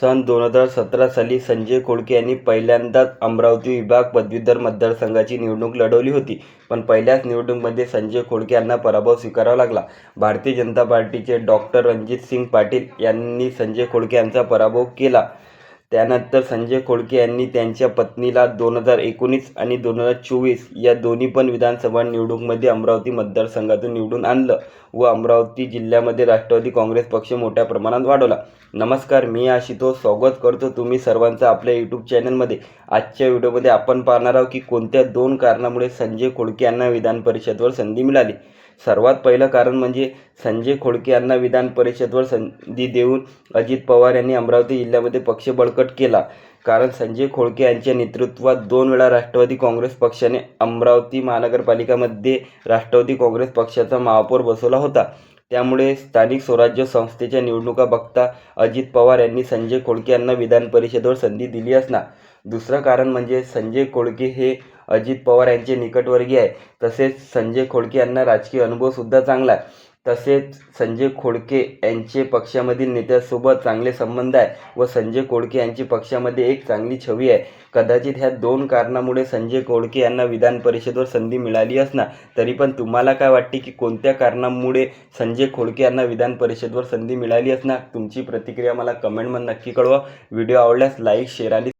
सन दोन हजार सतरा साली संजय कोळके यांनी पहिल्यांदाच अमरावती विभाग पदवीधर मतदारसंघाची निवडणूक लढवली होती. पण पहिल्याच निवडणुकीमध्ये संजय कोळके यांना पराभव स्वीकारावा लागला. भारतीय जनता पार्टीचे डॉक्टर रणजित सिंग पाटील यांनी संजय कोळके यांचा पराभव केला. त्यानंतर संजय खोडके यांनी त्यांच्या पत्नीला दोन हजार एकोणीस आणि दोन हजार चोवीस या दोन्ही पण विधानसभा निवडणूकमध्ये अमरावती मतदारसंघातून निवडून आणलं व अमरावती जिल्ह्यामध्ये राष्ट्रवादी काँग्रेस पक्ष मोठ्या प्रमाणात वाढवला. नमस्कार मी आशितोष. स्वागत करतो तुम्ही सर्वांचं आपल्या यूट्यूब चॅनलमध्ये आजच्या व्हिडिओमध्ये आपण पाहणार आहोत की कोणत्या दोन कारणामुळे संजय खोडके यांना विधान परिषदवर संधी मिळाली. सर्वात पहिलं कारण म्हणजे संजय खोडके यांना विधान परिषदवर संधी देऊन अजित पवार यांनी अमरावती जिल्ह्यामध्ये पक्ष बळकट केला. कारण संजय खोळके यांच्या नेतृत्वात दोन वेळा राष्ट्रवादी काँग्रेस पक्षाने अमरावती महानगरपालिकामध्ये राष्ट्रवादी काँग्रेस पक्षाचा महापौर बसवला होता. त्यामुळे स्थानिक स्वराज्य संस्थेच्या निवडणुका बघता अजित पवार यांनी संजय खोळके यांना विधान परिषदेवर संधी दिली असणार. दुसरं कारण म्हणजे संजय खोळके हे अजित पवार यांचे निकटवर्गीय आहे. तसेच संजय खोळके यांना राजकीय अनुभवसुद्धा चांगला आहे. तसेच संजय खोडके यांचे पक्षामधील नेत्यासोबत चांगले संबंध आहे व संजय खोडके यांची पक्षामध्ये एक चांगली छवी आहे. कदाचित ह्या दोन कारणामुळे संजय खोडके यांना विधान परिषदेवर संधी मिळाली असणार. तरी पण तुम्हाला काय वाटते की कोणत्या कारणामुळे संजय खोडके यांना विधान परिषदेवर संधी मिळाली असणार? तुमची प्रतिक्रिया मला कमेंटमध्ये नक्की कळवा. व्हिडिओ आवडल्यास लाईक शेअर आणि